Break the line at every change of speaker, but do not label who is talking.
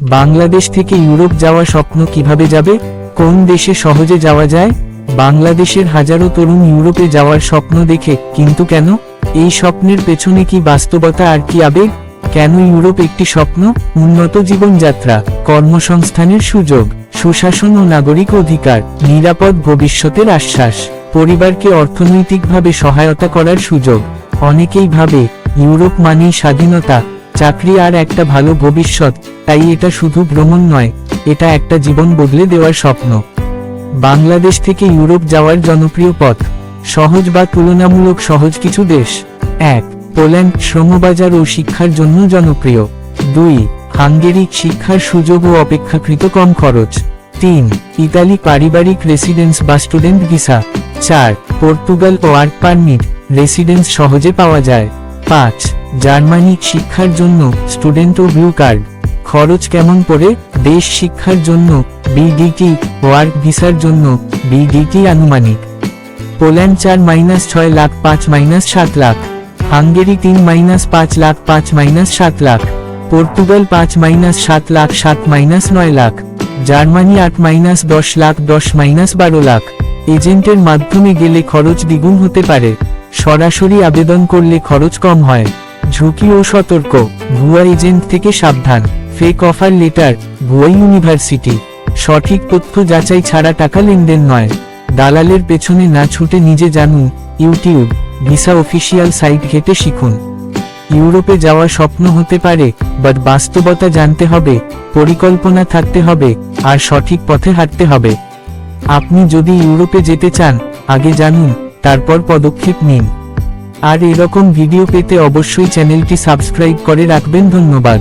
বাংলাদেশ থেকে ইউরোপ যাওয়া স্বপ্ন কীভাবে যাবে? কোন দেশে সহজে যাওয়া যায়? বাংলাদেশের হাজারো তরুণ ইউরোপে যাওয়ার স্বপ্ন দেখে, কিন্তু কেন? এই স্বপ্নের পেছনে কি বাস্তবতা আর কি আবেগ? কেন ইউরোপ একটি স্বপ্ন? উন্নত জীবনযাত্রা, কর্মসংস্থানের সুযোগ, সুশাসন ও নাগরিক অধিকার, নিরাপদ ভবিষ্যতের আশ্বাস, পরিবারকে অর্থনৈতিকভাবে সহায়তা করার সুযোগ। অনেকেই ভাবে, ইউরোপ মানেই স্বাধীনতা চাকরি আর একটা ভালো ভবিষ্যৎ, তাই এটা শুধু ভ্রমণ নয়, এটা একটা জীবন বদলে দেওয়ার স্বপ্ন। বাংলাদেশ থেকে ইউরোপ যাওয়ার জনপ্রিয় পথ, সহজ বা তুলনামূলক সহজ কিছু দেশ। এক, পোল্যান্ড শ্রমবাজার ও শিক্ষার জন্য জনপ্রিয়। দুই, হাঙ্গেরি শিক্ষার সুযোগ ও অপেক্ষাকৃত কম খরচ। তিন, ইতালি পারিবারিক রেসিডেন্স বা স্টুডেন্ট ভিসা। চার, পর্তুগাল ও আর্ট পারমিট, রেসিডেন্স সহজে পাওয়া যায়। পাঁচ, জার্মানি শিক্ষার জন্য স্টুডেন্ট ও ব্লু কার্ড খরচ কেমন পড়ে? দেশ শিক্ষার জন্য বিডিটি ওয়ার্ক ভিসার জন্য বিডিটি আনুমানিক। পোল্যান্ড চার মাইনাস ছয় লাখ পাঁচ মাইনাস সাত লাখ। হাঙ্গেরি তিন মাইনাস পাঁচ লাখ পাঁচ মাইনাস সাত লাখ। পর্তুগাল পাঁচ মাইনাস সাত লাখ সাত মাইনাস নয় লাখ। জার্মানি আট মাইনাস দশ লাখ দশ মাইনাস বারো লাখ। এজেন্টের মাধ্যমে গেলে খরচ দ্বিগুণ হতে পারে। সরাসরি আবেদন করলে খরচ কম হয়। ঝুঁকি ও সতর্ক, ভুয়া এজেন্ট থেকে সাবধান ফেক অফার লেটার ভুয়া ইউনিভার্সিটি সঠিক তথ্য যাচাই ছাড়া টাকা লেনদেন নয়। দালালের পেছনে না ছুটে নিজে জানুন, ইউটিউব, ভিসা অফিসিয়াল সাইট ঘেটে শিখুন। ইউরোপে যাওয়ার স্বপ্ন হতে পারে বাট বাস্তবতা জানতে হবে, পরিকল্পনা থাকতে হবে, আর সঠিক পথে হাঁটতে হবে। আপনি যদি ইউরোপে যেতে চান, আগে জানুন, তারপর পদক্ষেপ নিন। আর এরকম ভিডিও পেতে অবশ্যই চ্যানেলটি সাবস্ক্রাইব করে রাখবেন ধন্যবাদ।